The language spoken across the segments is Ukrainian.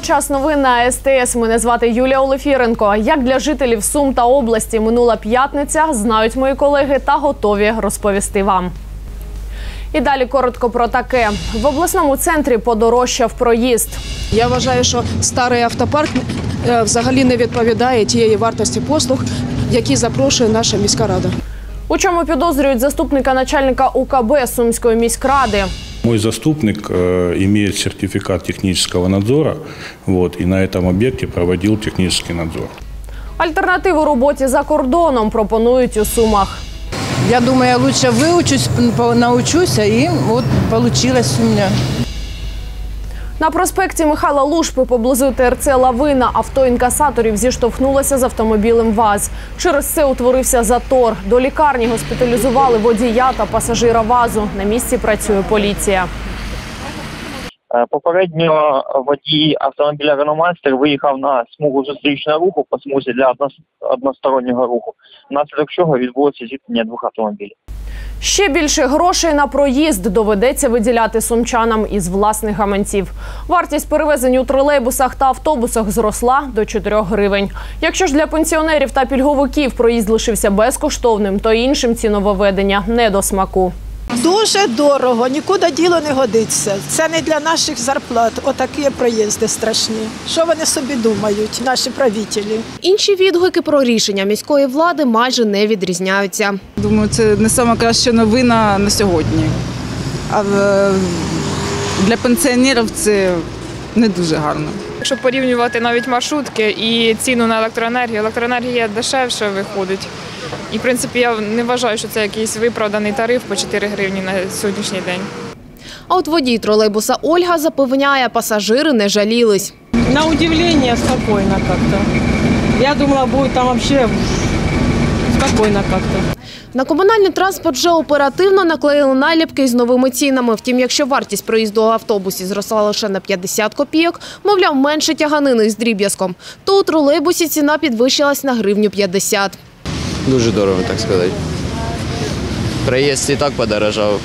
Час новин на СТС. Мене звати Юлія Олефіренко. Як для жителів Сум та області минула п'ятниця, знають мої колеги та готові розповісти вам. І далі коротко про таке. В обласному центрі подорожчав проїзд. Я вважаю, що старий автопарк е, взагалі не відповідає тієї вартості послуг, які запрошує наша міська рада. У чому підозрюють заступника начальника УКБ Сумської міськради. Мой заступник э, имеет сертификат технического надзора, вот, и на этом объекте проводил технический надзор. Альтернативу роботі за кордоном пропонують у Сумах. Я думаю, я лучше выучусь, по- научусь, и вот получилось у меня. На проспекті Михайла Лушпи поблизу ТРЦ Лавина авто інкасаторів зіштовхнулося з автомобілем ВАЗ. Через це утворився затор. До лікарні госпіталізували водія та пасажира ВАЗу. На місці працює поліція. Е, Попередньо водій автомобіля Реномастер виїхав на смугу зустрічного руху по смузі для одностороннього руху, внаслідок чого відбулося зіткнення двох автомобілів. Ще більше грошей на проїзд доведеться виділяти сумчанам із власних гаманців. Вартість перевезень у тролейбусах та автобусах зросла до 4 гривень. Якщо ж для пенсіонерів та пільговиків проїзд лишився безкоштовним, то іншим ці нововведення не до смаку. Дуже дорого, нікуди діло не годиться. Це не для наших зарплат. Отакі проїзди страшні. Що вони собі думають, наші правителі? Інші відгуки про рішення міської влади майже не відрізняються. Думаю, це не сама краща новина на сьогодні. А для пенсіонерів це не дуже гарно. Якщо порівнювати навіть маршрутки і ціну на електроенергію, електроенергія дешевше виходить. І в принципі я не вважаю, що це якийсь виправданий тариф по 4 гривні на сьогоднішній день. А от водій тролейбуса Ольга запевняє, пасажири не жалілись. На удивление спокойно как-то. Я думала, будет там вообще спокойно как-то. На комунальний транспорт вже оперативно наклеїли наліпки з новими цінами. Втім, якщо вартість проїзду у автобусі зросла лише на 50 копійок, мовляв, менше тяганини з дріб'язком, то у тролейбусі ціна підвищилась на гривню 50. Дуже дорого, так сказати. Проїзд і так подорожав,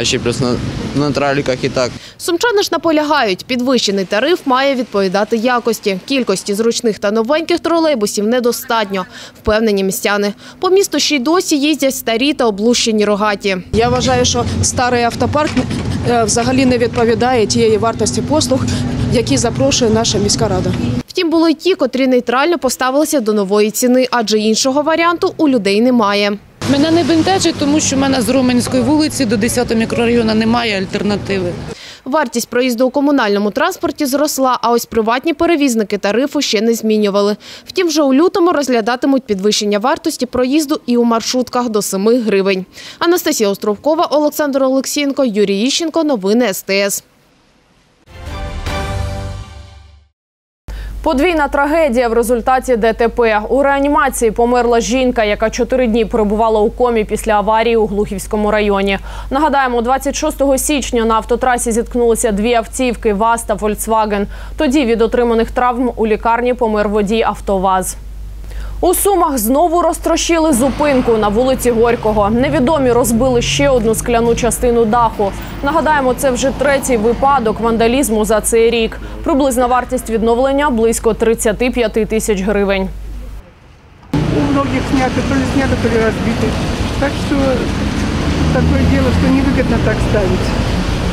а ще плюс на, на траліках і так. Сумчани ж наполягають, підвищений тариф має відповідати якості. Кількості зручних та новеньких тролейбусів недостатньо, впевнені містяни. По місту ще й досі їздять старі та облущені рогаті. Я вважаю, що старий автопарк е, взагалі не відповідає тієї вартості послуг, які запрошує наша міська рада. Втім, були й ті, котрі нейтрально поставилися до нової ціни, адже іншого варіанту у людей немає. Мене не бентежить, тому що в мене з Роменської вулиці до 10 мікрорайону немає альтернативи. Вартість проїзду у комунальному транспорті зросла, а ось приватні перевізники тарифу ще не змінювали. Втім, вже у лютому розглядатимуть підвищення вартості проїзду і у маршрутках до 7 гривень. Анастасія Островкова, Олександр Олексієнко, Юрій Іщенко. Новини СТС. Подвійна трагедія в результаті ДТП. У реанімації померла жінка, яка чотири дні перебувала у комі після аварії у Глухівському районі. Нагадаємо, 26 січня на автотрасі зіткнулися дві автівки ВАЗ та Volkswagen. Тоді від отриманих травм у лікарні помер водій «АвтоВАЗ». У Сумах знову розтрощили зупинку на вулиці Горького. Невідомі розбили ще одну скляну частину даху. Нагадаємо, це вже третій випадок вандалізму за цей рік. Приблизна вартість відновлення близько 35 тисяч гривень. У многих снято, то ли снято, то ли разбито. Так что такое дело, что невыгодно так ставить.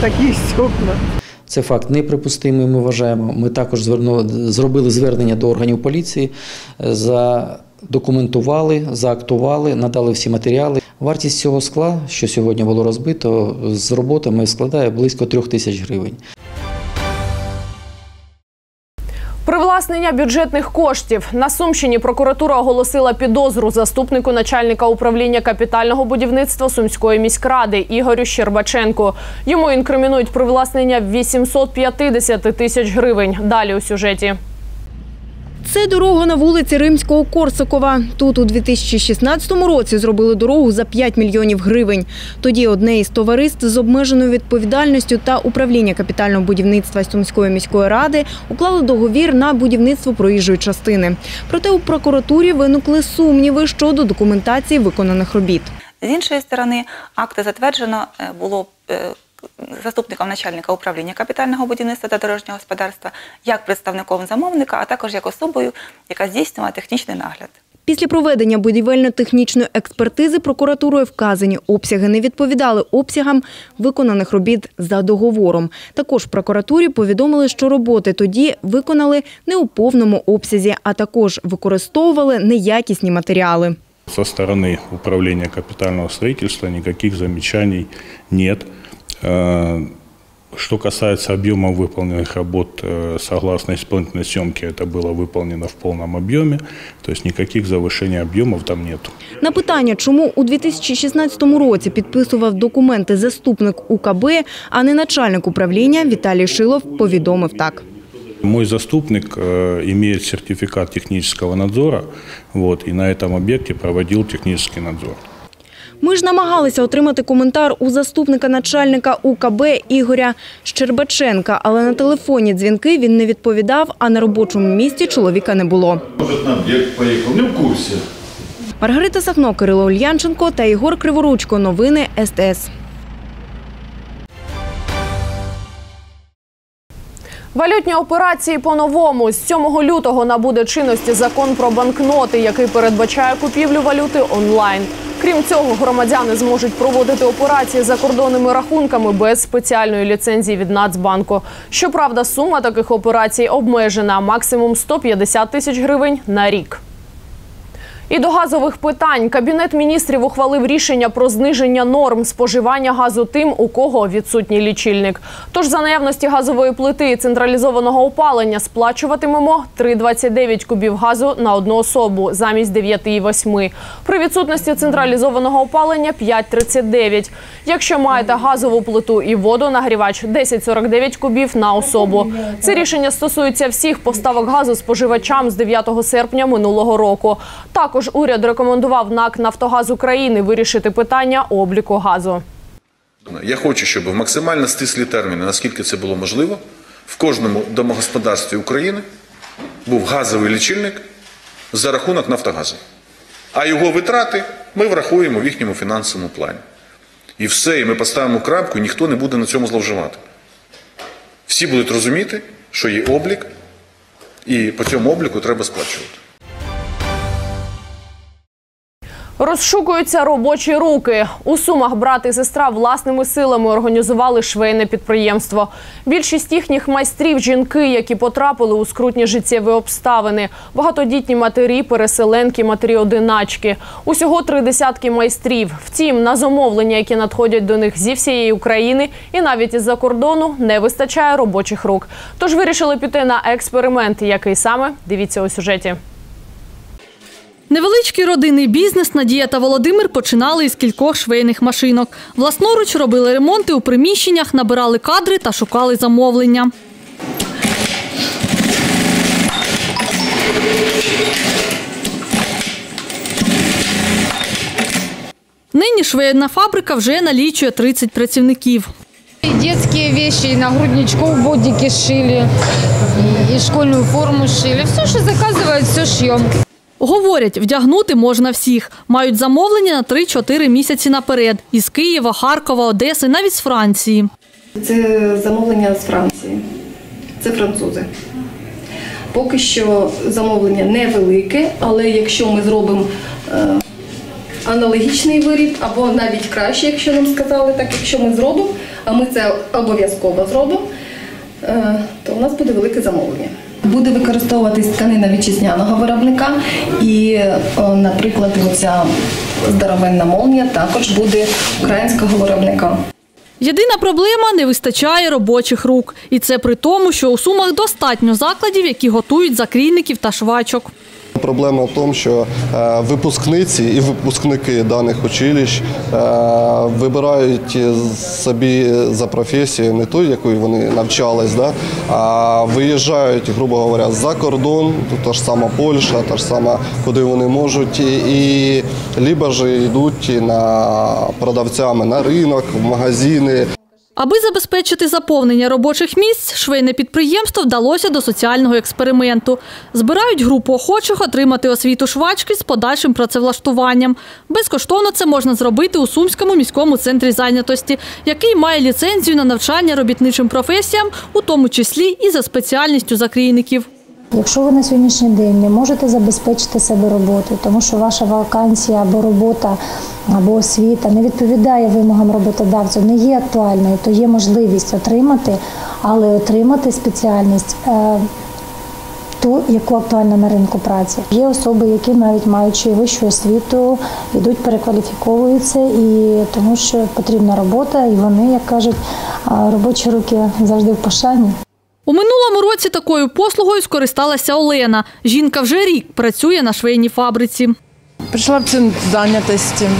Такие стекла. Це факт неприпустимий. Ми вважаємо. Ми також звернули, зробили звернення до органів поліції, е, задокументували, заактували, надали всі матеріали. Вартість цього скла, що сьогодні було розбито, з роботами складає близько трьох тисяч гривень. Привласнення бюджетних коштів на Сумщині прокуратура оголосила підозру заступнику начальника управління капітального будівництва Сумської міськради Ігорю Щербаченку. Йому інкримінують привласнення 850 тисяч гривень. Далі у сюжеті. Це дорога на вулиці Римського Корсакова. Тут у 2016 році зробили дорогу за 5 мільйонів гривень. Тоді одне із товариств з обмеженою відповідальністю та управління капітального будівництва Сумської міської ради уклало договір на будівництво проїжджої частини. Проте у прокуратурі виникли сумніви щодо документації виконаних робіт. З іншої сторони, акти затверджено е, було е, заступником начальника управління капітального будівництва та дорожнього господарства, як представником замовника, а також як особою, яка здійснювала технічний нагляд. Після проведення будівельно-технічної експертизи прокуратурою вказані обсяги не відповідали обсягам виконаних робіт за договором. Також прокуратурі повідомили, що роботи тоді виконали не у повному обсязі, а також використовували неякісні матеріали. Со стороны управления капитального строительства никаких замечаний нет. Э, Что касается объема выполненных работ, э, согласно исполнительной съемке, это было выполнено в полном объеме, то есть никаких завышений объемов там нет. На питання, чому у 2016 році підписував документи заступник УКБ, а не начальник управління, Віталій Шилов повідомив так. Мой заступник э, имеет сертификат технического надзора, вот, и на этом объекте проводил технический надзор. Ми ж намагалися отримати коментар у заступника начальника УКБ Ігоря Щербаченка, але на телефонні дзвінки він не відповідав, а на робочому місці чоловіка не було. Может, на объект поехал, не в курсе. Маргарита Сахно, Кирило Ульянченко та Ігор Криворучко. Новини СТС. Валютні операції по-новому. З 7 лютого набуде чинності закон про банкноти, який передбачає купівлю валюти онлайн. Крім цього, громадяни зможуть проводити операції за кордонними рахунками без спеціальної ліцензії від Нацбанку. Щоправда, сума таких операцій обмежена максимум 150 тисяч гривень на рік. І до газових питань кабінет міністрів ухвалив рішення про зниження норм споживання газу тим, у кого відсутній лічильник. Тож за наявності газової плити і централізованого опалення сплачуватимемо 3,29 кубів газу на одну особу замість 9,8. При відсутності централізованого опалення 5,39. Якщо маєте газову плиту і водонагрівач 10,49 кубів на особу. Це рішення стосується всіх поставок газу споживачам з 9 серпня минулого року. Також уряд рекомендував НАК Нафтогаз України вирішити питання обліку газу. Я хочу, щоб в максимально стислі терміни, наскільки це було можливо, в кожному домогосподарстві України був газовий лічильник за рахунок Нафтогазу. А його витрати ми врахуємо в їхньому фінансовому плані. І все, і ми поставимо крапку, і ніхто не буде на цьому зловживати. Всі будуть розуміти, що є облік, і по цьому обліку треба сплачувати. Розшукуються робочі руки. У Сумах брат і сестра власними силами організували швейне підприємство. Більшість їхніх майстрів жінки, які потрапили у скрутні життєві обставини. Багатодітні матері, переселенки, матері-одиначки. Усього три десятки майстрів. Втім, на замовлення, які надходять до них зі всієї України і навіть із-за кордону, не вистачає робочих рук. Тож вирішили піти на експеримент. Який саме? Дивіться у сюжеті. Невеличкий родинний бізнес Надія та Володимир починали із кількох швейних машинок. Власноруч робили ремонти у приміщеннях, набирали кадри та шукали замовлення. Нині швейна фабрика вже налічує 30 працівників. И детские вещи, и нагрудничков бодики шили, и школьную форму шили. Все, что заказывают, все шьем. Говорять, вдягнути можна всіх. Мають замовлення на 3-4 місяці наперед. Із Києва, Харкова, Одеси, навіть з Франції. Це замовлення з Франції. Це французи. Поки що замовлення невелике, але якщо ми зробимо е, аналогічний виріб, або навіть краще, якщо нам сказали, так якщо ми зробимо, а ми це обов'язково зробимо, е, то у нас буде велике замовлення. Буде використовуватись тканина вітчизняного виробника, і, наприклад, оця здоровенна молнія також буде українського виробника. Єдина проблема – не вистачає робочих рук. І це при тому, що у Сумах достатньо закладів, які готують закрійників та швачок. Проблема в тому, що е, випускниці і випускники даних училищ е, вибирають собі за професією не ту, якою вони навчались, а виїжджають, грубо говоря, за кордон, та ж сама Польща, та ж сама, куди вони можуть, і, либо ж йдуть продавцями на ринок, в магазини. Аби забезпечити заповнення робочих місць, швейне підприємство вдалося до соціального експерименту. Збирають групу охочих отримати освіту швачки з подальшим працевлаштуванням. Безкоштовно це можна зробити у Сумському міському центрі зайнятості, який має ліцензію на навчання робітничим професіям, у тому числі і за спеціальністю закрійників. Якщо ви на сьогоднішній день не можете забезпечити себе роботою, тому що ваша вакансія або робота або освіта не відповідає вимогам роботодавця, не є актуальною, то є можливість отримати, але отримати спеціальність. е, Ту, яку актуальна на ринку праці. Є особи, які навіть маючи вищу освіту, йдуть, перекваліфіковуються, і тому що потрібна робота, і вони, як кажуть, робочі руки завжди в пошані. У минулому році такою послугою скористалася Олена. Жінка вже рік працює на швейній фабриці. Пришла в центр занятости,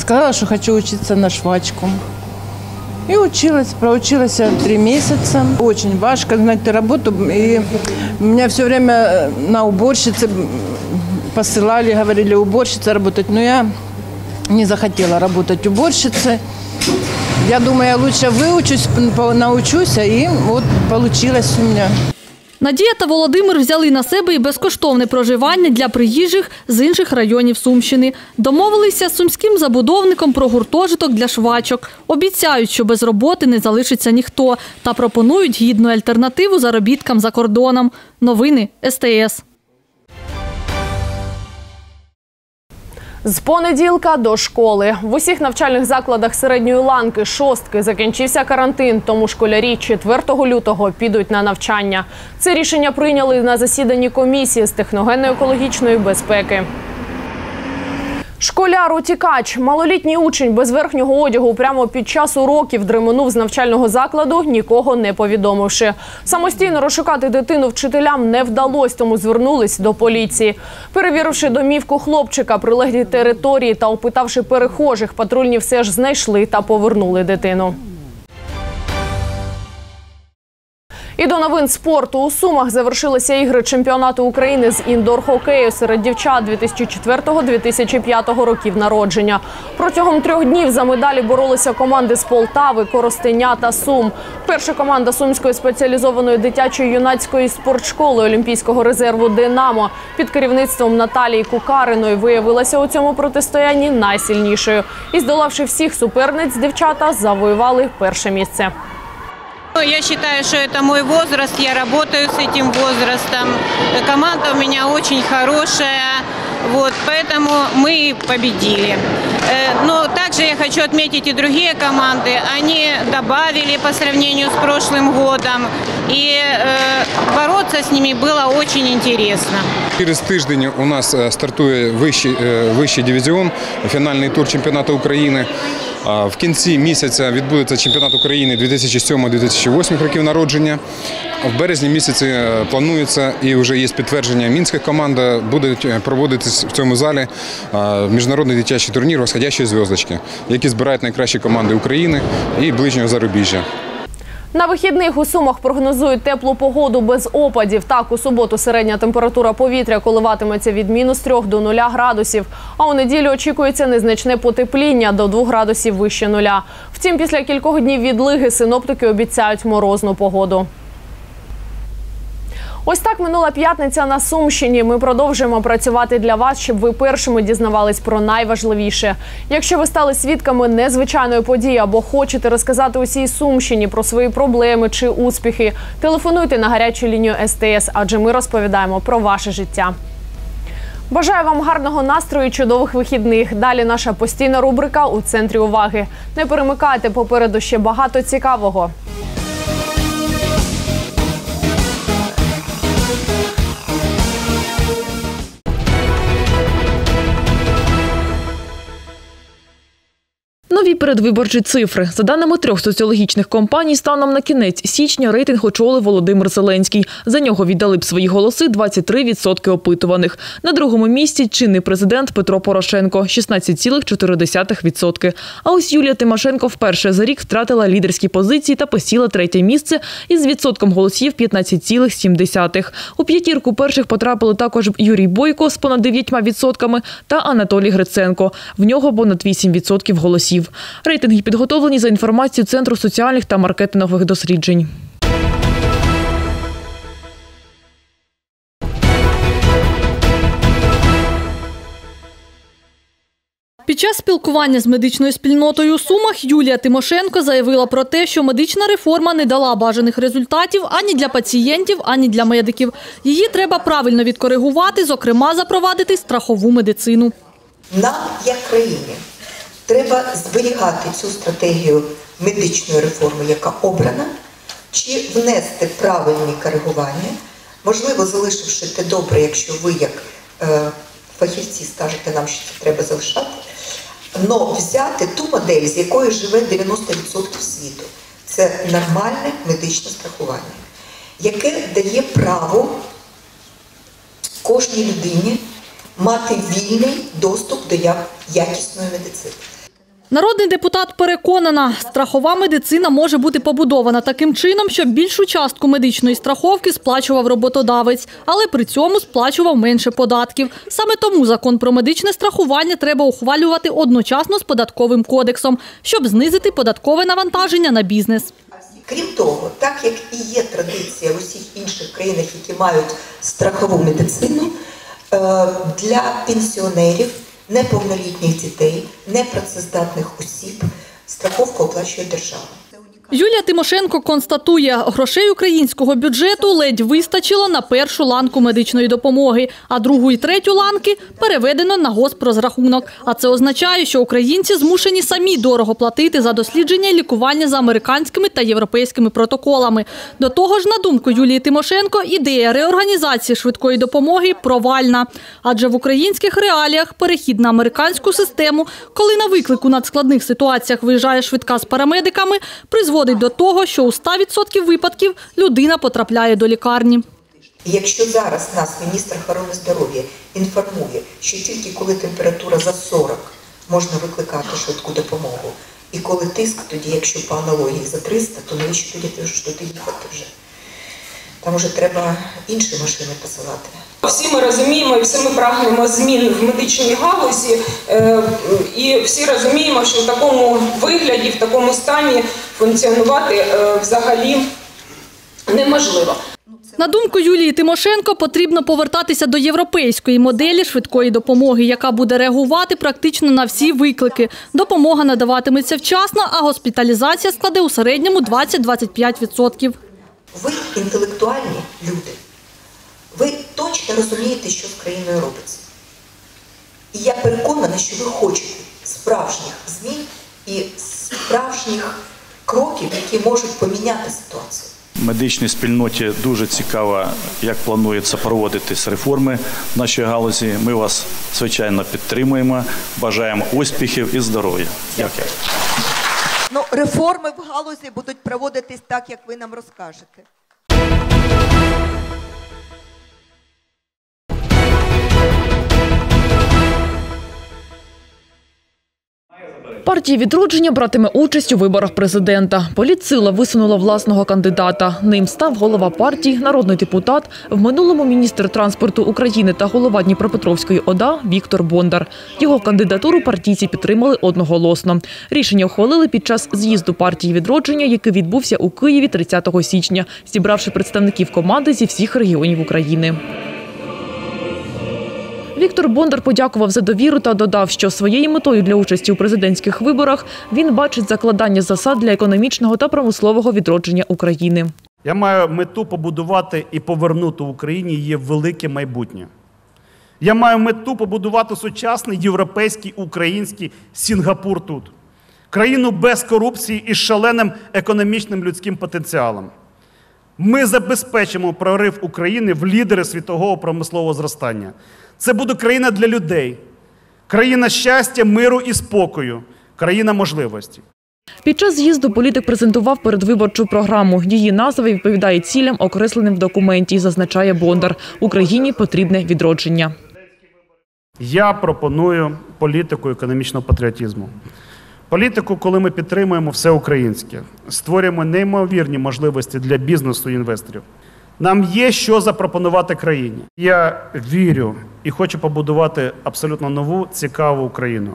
сказала, что хочу учиться на швачку. И училась, проучилась я три месяца. Очень важко знать работу. И меня все время э, на уборщице посылали, говорили, уборщица работать. Но я не захотела работать уборщицей. Я думаю, я лучше выучусь, научусь, и вот получилось у меня. Надія та Володимир взяли на себе і безкоштовне проживання для приїжджих з інших районів Сумщини. Домовилися з сумським забудовником про гуртожиток для швачок. Обіцяють, що без роботи не залишиться ніхто та пропонують гідну альтернативу заробіткам за кордоном. Новини СТС. З понеділка до школи в усіх навчальних закладах середньої ланки шостки закінчився карантин, тому школярі 4 лютого підуть на навчання. Це рішення прийняли на засіданні комісії з техногенно-екологічної безпеки. Школяр утікач, малолітній учень без верхнього одягу прямо під час уроків дременув з навчального закладу, нікого не повідомивши. Самостійно розшукати дитину вчителям не вдалося, тому звернулись до поліції. Перевіривши домівку хлопчика, прилеглі території та опитавши перехожих, патрульні все ж знайшли та повернули дитину. І до новин спорту у Сумах завершилися ігри чемпіонату України з індор-хокею серед дівчат 2004-2005 років народження. Протягом трьох днів за медалі боролися команди з Полтави, Коростеня та Сум. Перша команда сумської спеціалізованої дитячої юнацької спортшколи Олімпійського резерву Динамо під керівництвом Наталії Кукариної виявилася у цьому протистоянні найсильнішою. І здолавши всіх суперниць, дівчата завоювали перше місце. Ну, Я считаю, что это мой возраст, я работаю с этим возрастом. Э, Команда у меня очень хорошая, вот, поэтому мы и победили. Э, Но также я хочу отметить и другие команды. Они добавили по сравнению с прошлым годом, и э, бороться с ними было очень интересно. Через тиждень у нас е, стартує вищий, е, вищий дивізіон, фінальний тур чемпіонату України. В кінці місяця відбудеться чемпіонат України 2007-2008 років народження. В березні місяці е, планується і вже є підтвердження мінських команд. Будуть е, проводитись в цьому залі е, міжнародний дитячий турнір «Восходящі зв'язочки», які збирають найкращі команди України і ближнього зарубіжжя. На вихідних у Сумах прогнозують теплу погоду без опадів. Так, у суботу середня температура повітря коливатиметься від мінус 3 до 0 градусів. А у неділю очікується незначне потепління до 2 градусів вище нуля. Втім, після кількох днів відлиги синоптики обіцяють морозну погоду. Ось так минула п'ятниця на Сумщині. Ми продовжуємо працювати для вас, щоб ви першими дізнавались про найважливіше. Якщо ви стали свідками незвичайної події або хочете розказати усій Сумщині про свої проблеми чи успіхи, телефонуйте на гарячу лінію СТС, адже ми розповідаємо про ваше життя. Бажаю вам гарного настрою, і чудових вихідних. Далі наша постійна рубрика у центрі уваги. Не перемикайте попереду ще багато цікавого. Нові передвиборчі цифри. За даними трьох соціологічних компаній, станом на кінець січня рейтинг очолив Володимир Зеленський. За нього віддали б свої голоси 23% опитуваних. На другому місці чинний президент Петро Порошенко 16,4%. А ось Юлія Тимошенко вперше за рік втратила лідерські позиції та посіла третє місце із відсотком голосів 15,7%. У п'ятірку перших потрапили також Юрій Бойко з понад 9% та Анатолій Гриценко. В нього понад 8% голосів. Рейтинги підготовлені за інформацією Центру соціальних та маркетингових досліджень. Під час спілкування з медичною спільнотою у Сумах Юлія Тимошенко заявила про те, що медична реформа не дала бажаних результатів ані для пацієнтів, ані для медиків. Її треба правильно відкоригувати, зокрема запровадити страхову медицину. Нам, як країні, треба зберігати цю стратегію медичної реформи, яка обрана, чи внести правильні коригування, можливо, залишивши те добре, якщо ви, як е, фахівці, скажете нам, що це треба залишати, але взяти ту модель, з якої живе 90% світу. Це нормальне медичне страхування, яке дає право кожній людині мати вільний доступ до якісної медицини. Народний депутат переконана, страхова медицина може бути побудована таким чином, щоб більшу частку медичної страховки сплачував роботодавець, але при цьому сплачував менше податків. Саме тому закон про медичне страхування треба ухвалювати одночасно з податковим кодексом, щоб знизити податкове навантаження на бізнес. Крім того, так як і є традиція в усіх інших країнах, які мають страхову медицину, е, для пенсіонерів, неповнолітніх дітей, непрацездатних осіб страховку оплачує держава. Юлія Тимошенко констатує, грошей українського бюджету ледь вистачило на першу ланку медичної допомоги, а другу і третю ланки переведено на госпрозрахунок. А це означає, що українці змушені самі дорого платити за дослідження і лікування за американськими та європейськими протоколами. До того ж, на думку Юлії Тимошенко, ідея реорганізації швидкої допомоги провальна. Адже в українських реаліях перехід на американську систему, коли на виклик у надскладних ситуаціях виїжджає швидка з парамедиками, призводить до того, що у 100% випадків людина потрапляє до лікарні. Якщо зараз нас міністр охорони здоров'я інформує, що тільки коли температура за 40 можна викликати швидку допомогу, і коли тиск, тоді, якщо по аналогії за 300, то навіщо тоді туди їхати вже? Там вже треба інші машини посилати. Всі ми розуміємо і всі ми прагнемо змін в медичній галузі, е, і всі розуміємо, що в такому вигляді, в такому стані функціонувати е, взагалі неможливо. На думку Юлії Тимошенко, потрібно повертатися до європейської моделі швидкої допомоги, яка буде реагувати практично на всі виклики. Допомога надаватиметься вчасно, а госпіталізація складе у середньому 20-25%. Ви інтелектуальні люди. Ви точно розумієте, що з країною робиться. І я переконана, що ви хочете справжніх змін і справжніх кроків, які можуть поміняти ситуацію. Медичній спільноті дуже цікаво, як планується проводитись реформи в нашій галузі. Ми вас звичайно підтримуємо, бажаємо успіхів і здоров'я. Дякую. Ну, реформи в галузі будуть проводитись так, як ви нам розкажете. Партія відродження братиме участь у виборах президента. Політсила висунула власного кандидата. Ним став голова партії, народний депутат, в минулому міністр транспорту України та голова Дніпропетровської ОДА Віктор Бондар. Його кандидатуру партійці підтримали одноголосно. Рішення ухвалили під час з'їзду партії відродження, який відбувся у Києві 30 січня, зібравши представників команди зі всіх регіонів України. Віктор Бондар подякував за довіру та додав, що своєю метою для участі у президентських виборах він бачить закладання засад для економічного та промислового відродження України. Я маю мету побудувати і повернути Україні її велике майбутнє. Я маю мету побудувати сучасний європейський український Сінгапур тут, країну без корупції і з шаленим економічним людським потенціалом. Ми забезпечимо прорив України в лідери світового промислового зростання. Це буде країна для людей, країна щастя, миру і спокою, країна можливості. Під час з'їзду політик презентував передвиборчу програму. Її назва відповідає цілям, окресленим в документі, зазначає Бондар. Україні потрібне відродження. Я пропоную політику економічного патріотизму. Політику, коли ми підтримуємо все українське, створюємо неймовірні можливості для бізнесу і інвесторів. Нам є що запропонувати країні. Я вірю і хочу побудувати абсолютно нову цікаву Україну.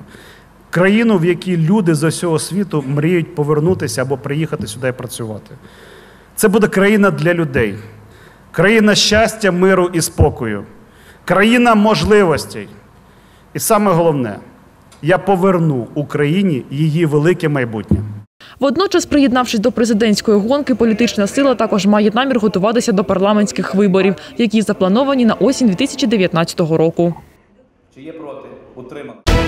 країну, в якій люди з усього світу мріють повернутися або приїхати сюди і працювати. Це буде країна для людей, країна щастя, миру і спокою, країна можливостей. І саме головне, я поверну Україні її велике майбутнє. Водночас, приєднавшись до президентської гонки, політична сила також має намір готуватися до парламентських виборів, які заплановані на осінь 2019 року. Чи є проти? Утримати.